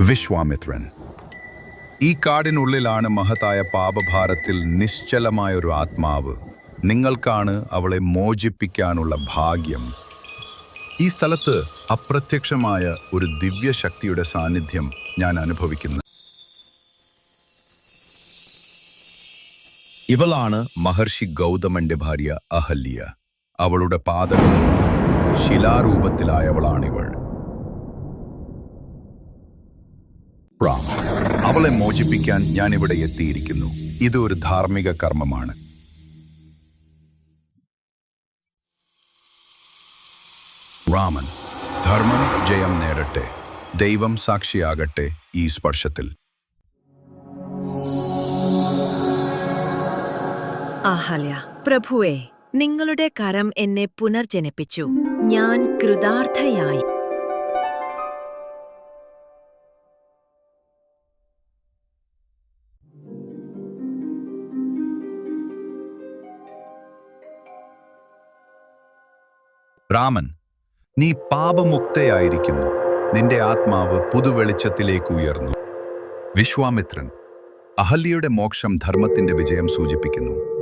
വിശ്വാമിത്രൻ. ഈ കാടിനുള്ളിലാണ് മഹത്തായ പാപഭാരത്തിൽ നിശ്ചലമായൊരു ആത്മാവ്. നിങ്ങൾക്കാണ് അവളെ മോചിപ്പിക്കാനുള്ള ഭാഗ്യം. ഈ സ്ഥലത്ത് അപ്രത്യക്ഷമായ ഒരു ദിവ്യശക്തിയുടെ സാന്നിധ്യം ഞാൻ അനുഭവിക്കുന്നു. ഇവളാണ് മഹർഷി ഗൗതമന്റെ ഭാര്യ അഹല്യ. അവളുടെ പാതകം മൂലം ശിലാരൂപത്തിലായവളാണിവൾ. റാം അവളെ മോചിപ്പിക്കാൻ ഞാൻ ഇവിടെ എത്തിയിരിക്കുന്നു. ഇത് ഒരു ധാർമ്മിക കർമ്മമാണ്. രാമൻ ധർമ്മം ജയം നേടട്ടെ. ദൈവം സാക്ഷിയാകട്ടെ ഈ സ്പർശത്തിൽ. ആഹല്യ പ്രഭുവേ നിങ്ങളുടെ കരം എന്നെ പുനർജനിപ്പിച്ചു. ഞാൻ കൃതാർത്ഥയായി. രാമൻ നീ പാപമുക്തയായിരിക്കുന്നു. നിന്റെ ആത്മാവ് പുതുവെളിച്ചത്തിലേക്ക് ഉയർന്നു. വിശ്വാമിത്രൻ അഹല്യയുടെ മോക്ഷം ധർമ്മത്തിന്റെ വിജയം സൂചിപ്പിക്കുന്നു.